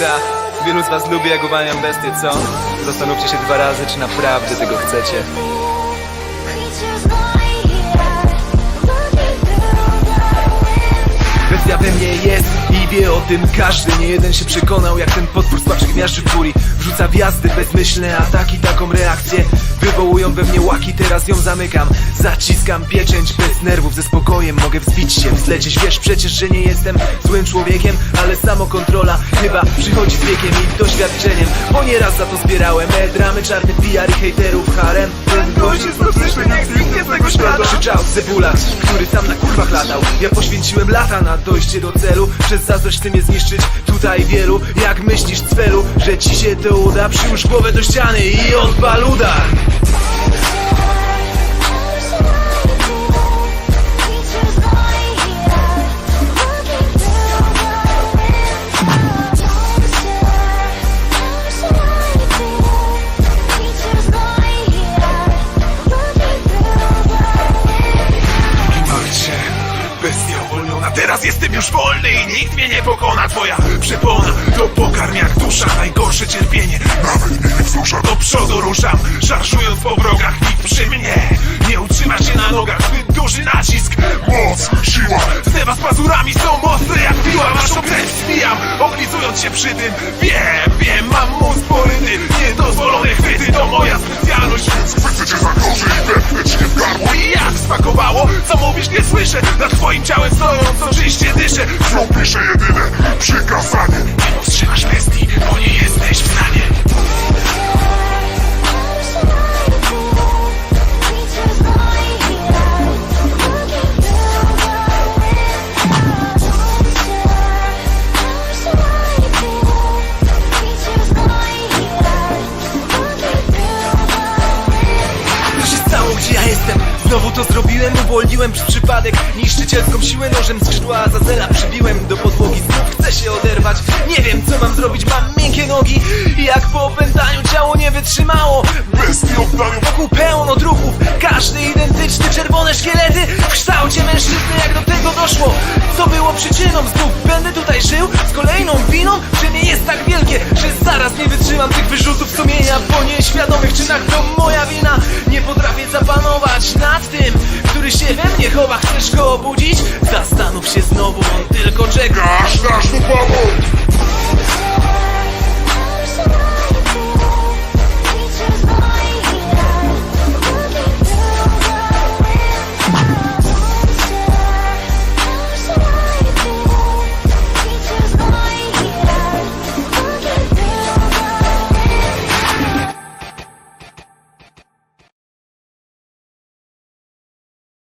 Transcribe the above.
Ta, wielu z was lubi jak uwalniam bestie, co? Zastanówcie się dwa razy, czy naprawdę tego chcecie. Wie o tym każdy. Nie jeden się przekonał jak ten potwór słabszy gniażdży furii Wrzuca wjazdy, bezmyślne ataki, taką reakcję Wywołują we mnie łaki, teraz ją zamykam Zaciskam pieczęć bez nerwów, ze spokojem Mogę wzbić się, wzlecieć, wiesz przecież, że nie jestem złym człowiekiem Ale samokontrola chyba przychodzi z wiekiem i doświadczeniem Bo nieraz za to zbierałem. E-dramy, czarny PR i hejterów harem Krzyczał Cebula, który sam na kurwach latał. Ja poświęciłem lata na dojście do celu. Przez zazdrość chce mnie zniszczyć tutaj wielu. Jak myślisz cwelu, że ci się to uda? Przyłóż głowę do ściany i odpal udar teraz jestem już wolny i nikt mnie nie pokona. Twoja przepona to pokarm jak dusza, najgorsze cierpienie. Nawet mnie nie wzrusza, do przodu ruszam, szarżując po wrogach Nikt przy mnie. Nie utrzyma się na nogach, zbyt duży nacisk. Moc, siła, te was pazurami. Są mocne jak piła Waszą krew. Zbijam, oblizując się przy tym. Wiem, wiem, mam mózg poryty, niedozwolone chwyty To moja specjalność, więc chwycę cię za korzy i wepnę cię w gardło I jak spakowało, co mówisz nie słyszę. Nad twoim ciałem pisze jedyne przykazanie To zrobiłem, uwolniłem przez przypadek. Niszczycielską siłę nożem skrzydła Azazela przybiłem. Do podłogi Znów chcę się oderwać. Nie wiem co mam zrobić, mam miękkie nogi. Jak po opętaniu ciało nie wytrzymało. Bestii oddaniu Wokół pełno trupów, każdy identyczny Czerwone szkielety. W kształcie mężczyzny Jak do tego doszło? Co było przyczyną? Znów będę tutaj żył z kolejną winą? Że nie jest tak wielkie, że zaraz nie wytrzymam tych wyrzutów sumienia Po nieświadomych czynach to nie chowa, chcesz go obudzić? Zastanów się znowu, on tylko czeka Aż nasz